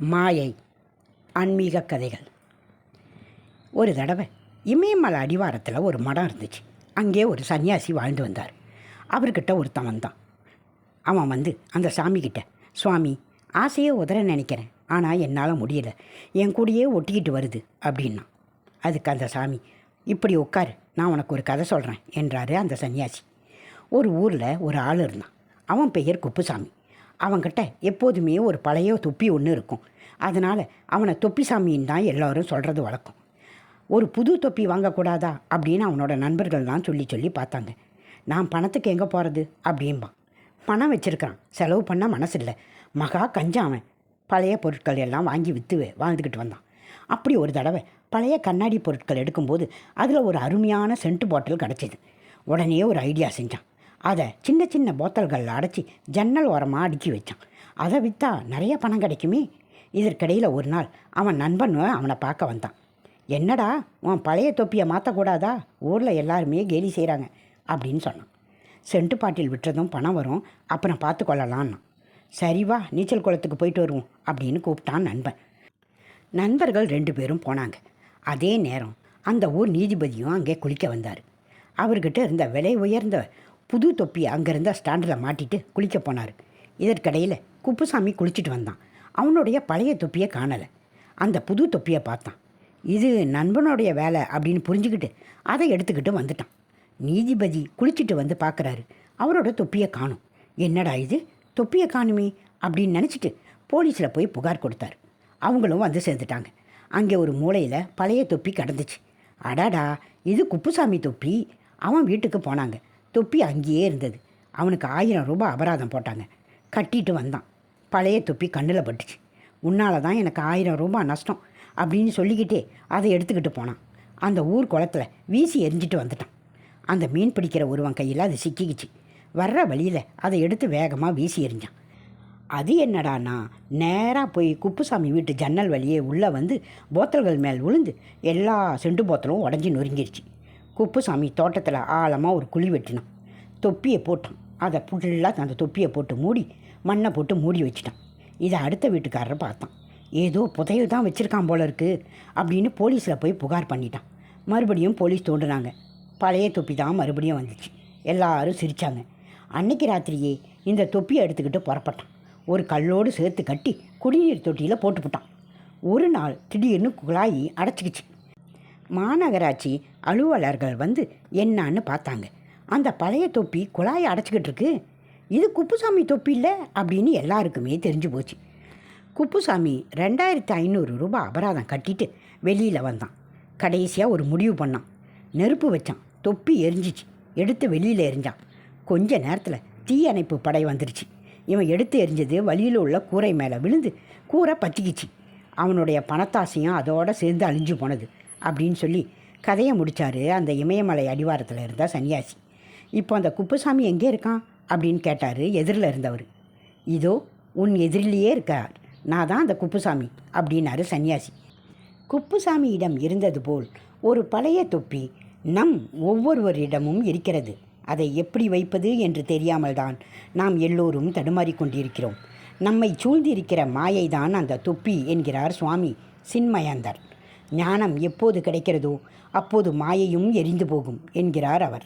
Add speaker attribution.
Speaker 1: மாயை ஆன்மீக கதைகள். ஒரு தடவை இமயமலை அடிவாரத்தில் ஒரு மடம் இருந்துச்சு. அங்கே ஒரு சன்னியாசி வாழ்ந்து வந்தார். அவர்கிட்ட ஒருத்தன் வந்தான். அவன் வந்து அந்த சாமிக்கிட்ட சுவாமி ஆசையே உதற நினைக்கிறேன். ஆனால் என்னால் முடியல. என் கூடயே ஒட்டிக்கிட்டு வருது அப்படின்னா. அதுக்கு அந்த சாமி இப்படி உட்காரு. நான் உனக்கு ஒரு கதை சொல்கிறேன் என்றாரு அந்த சன்னியாசி. ஒரு ஊரில் ஒரு ஆள் இருந்தான். அவன் பெயர் குப்புசாமி. அவன்கிட்ட எப்போதுமே ஒரு பழைய தொப்பி ஒன்று இருக்கும். அதனால் அவனை தொப்பிசாமின்னு தான் எல்லோரும் சொல்கிறது வழக்கம். ஒரு புது தொப்பி வாங்கக்கூடாதா அப்படின்னு அவனோட நண்பர்கள் தான் சொல்லி சொல்லி பார்த்தாங்க. நான் பணத்துக்கு எங்கே போகிறது அப்படிம்பான். பணம் வச்சுருக்கான். செலவு பண்ண மனசு இல்லை மகா கஞ்சாவன் அவன். பழைய பொருட்கள் எல்லாம் வாங்கி விற்று வாழ்ந்துக்கிட்டு வந்தான். அப்படி ஒரு தடவை பழைய கண்ணாடி பொருட்கள் எடுக்கும்போது அதில் ஒரு அருமையான சென்ட் பாட்டில் கிடச்சிது. உடனே ஒரு ஐடியா செஞ்சான். அதை சின்ன சின்ன போத்தல்களில் அடைச்சி ஜன்னல் ஓரமாக அடுக்கி வச்சான். அதை விற்றா நிறைய பணம் கிடைக்குமே. இதற்கிடையில் ஒரு நாள் அவன் நண்பன் அவனை பார்க்க வந்தான். என்னடா உன் பழைய தொப்பியை மாற்றக்கூடாதா ஊரில் எல்லாருமே கேலி செய்கிறாங்க அப்படின்னு சொன்னான். சென்ட்டு பாட்டில் விட்டுறதும் பணம் வரும் அப்புறம் பார்த்து கொள்ளலான்னா சரி வா நீச்சல் குளத்துக்கு போயிட்டு வருவோம் அப்படின்னு கூப்பிட்டான் நண்பன். நண்பர்கள் ரெண்டு பேரும் போனாங்க. அதே நேரம் அந்த ஊர் நீதிபதியும் அங்கே குளிக்க வந்தார். அவர்கிட்ட இருந்த விலை உயர்ந்த புது தொப்பியை அங்கேருந்து ஸ்டாண்டில் மாட்டிட்டு குளிக்க போனார். இதற்கிடையில் குப்புசாமி குளிச்சுட்டு வந்தான். அவனுடைய பழைய தொப்பியை காணலை. அந்த புது தொப்பியை பார்த்தான். இது நண்பனுடைய வேலை அப்படின்னு புரிஞ்சுக்கிட்டு அதை எடுத்துக்கிட்டு வந்துட்டான். நீதிபதி குளிச்சுட்டு வந்து பார்க்குறாரு. அவரோட தொப்பியை காணும். என்னடா இது? தொப்பியை காணுமே அப்படின்னு நினச்சிட்டு போலீஸில் போய் புகார் கொடுத்தாரு. அவங்களும் வந்து சேர்ந்துட்டாங்க. அங்கே ஒரு மூலையில் பழைய தொப்பி கிடந்துச்சு. அடாடா இது குப்புசாமி தொப்பி. அவன் வீட்டுக்கு போனாங்க. தொப்பி அங்கேயே இருந்தது. அவனுக்கு ஆயிரம் ரூபாய் அபராதம் போட்டாங்க. கட்டிட்டு வந்தான். பழைய தொப்பி கண்ணில் பட்டுச்சு. உன்னால தான் எனக்கு ஆயிரம் ரூபாய் நஷ்டம் அப்படின்னு சொல்லிக்கிட்டே அதை எடுத்துக்கிட்டு போனான். அந்த ஊர் குளத்தில் வீசி எரிஞ்சிட்டு வந்துட்டான். அந்த மீன் பிடிக்கிற ஒருவன் கையில் அது சிக்கிக்கிச்சு. வர்ற வழியில் அதை எடுத்து வேகமாக வீசி எறிஞ்சான் அது என்னடானா நேராக போய் குப்புசாமி வீட்டு ஜன்னல் வழியே உள்ளே வந்து போத்தல்கள் மேல் விழுந்து எல்லா செண்டு போத்தலும் உடஞ்சி நொறுங்கிருச்சு. குப்புசாமி தோட்டத்தில் ஆழமாக ஒரு குழி வெட்டினான். தொப்பியை போட்டான். அதை ஃபுல்லாக அந்த தொப்பியை போட்டு மூடி மண்ணை போட்டு மூடி வச்சிட்டான். இதை அடுத்த வீட்டுக்காரர் பார்த்தான். ஏதோ புதையல் தான் வச்சுருக்கான் போல இருக்குது அப்படின்னு போலீஸில் போய் புகார் பண்ணிட்டான். மறுபடியும் போலீஸ் தோண்டுனாங்க. பழைய தொப்பி தான் மறுபடியும் வந்துச்சு. எல்லாரும் சிரித்தாங்க அன்னைக்கு ராத்திரியே இந்த தொப்பியை எடுத்துக்கிட்டு புறப்பட்டான். ஒரு கல்லோடு சேர்த்து கட்டி குடிநீர் தொட்டியில் போட்டுவிட்டான் ஒரு நாள் திடீர்னு குழாயி அடைச்சிக்கிச்சு. மாநகராட்சி அலுவலர்கள் வந்து என்னான்னு பார்த்தாங்க. அந்த பழைய தொப்பி குழாயை அடைச்சிக்கிட்டு இருக்கு. இது குப்புசாமி தொப்பி இல்லை அப்படின்னு எல்லாருக்குமே தெரிஞ்சு போச்சு. குப்புசாமி ரெண்டாயிரத்தி ஐநூறு ரூபாய் அபராதம் கட்டிட்டு வெளியில் வந்தான். கடைசியாக ஒரு முடிவு பண்ணான். நெருப்பு வச்சான். தொப்பி எரிஞ்சிச்சு. எடுத்து வெளியில் எரிஞ்சான். கொஞ்ச நேரத்தில் தீயணைப்பு படை வந்துருச்சு. இவன் எடுத்து எரிஞ்சது வழியில் உள்ள கூரை மேலே விழுந்து கூரை பற்றிக்கிச்சு அவனுடைய பணத்தாசையும் அதோடு சேர்ந்து அழிஞ்சு போனது. அப்படின்னு சொல்லி கதையை முடித்தார் அந்த இமயமலை அடிவாரத்தில் இருந்த சன்னியாசி. இப்போ அந்த குப்புசாமி எங்கே இருக்கான்? அப்படின்னு கேட்டார் எதிரில் இருந்தவர். இதோ உன் எதிரிலேயே இருக்கார். நான் தான் அந்த குப்புசாமி அப்படின்னாரு சன்னியாசி. குப்புசாமியிடம் இருந்தது போல் ஒரு பழைய தொப்பி நம் ஒவ்வொருவரிடமும் இருக்கிறது. அதை எப்படி வைப்பது என்று தெரியாமல்தான் நாம் எல்லோரும் தடுமாறிக்கொண்டிருக்கிறோம் நம்மை சூழ்ந்திருக்கிற மாயைதான் அந்த தொப்பி என்கிறார் சுவாமி சின்மயந்தர். ஞானம் எப்போது கிடைக்கிறதோ அப்போது மாயையும் எரிந்து போகும் என்கிறார் அவர்.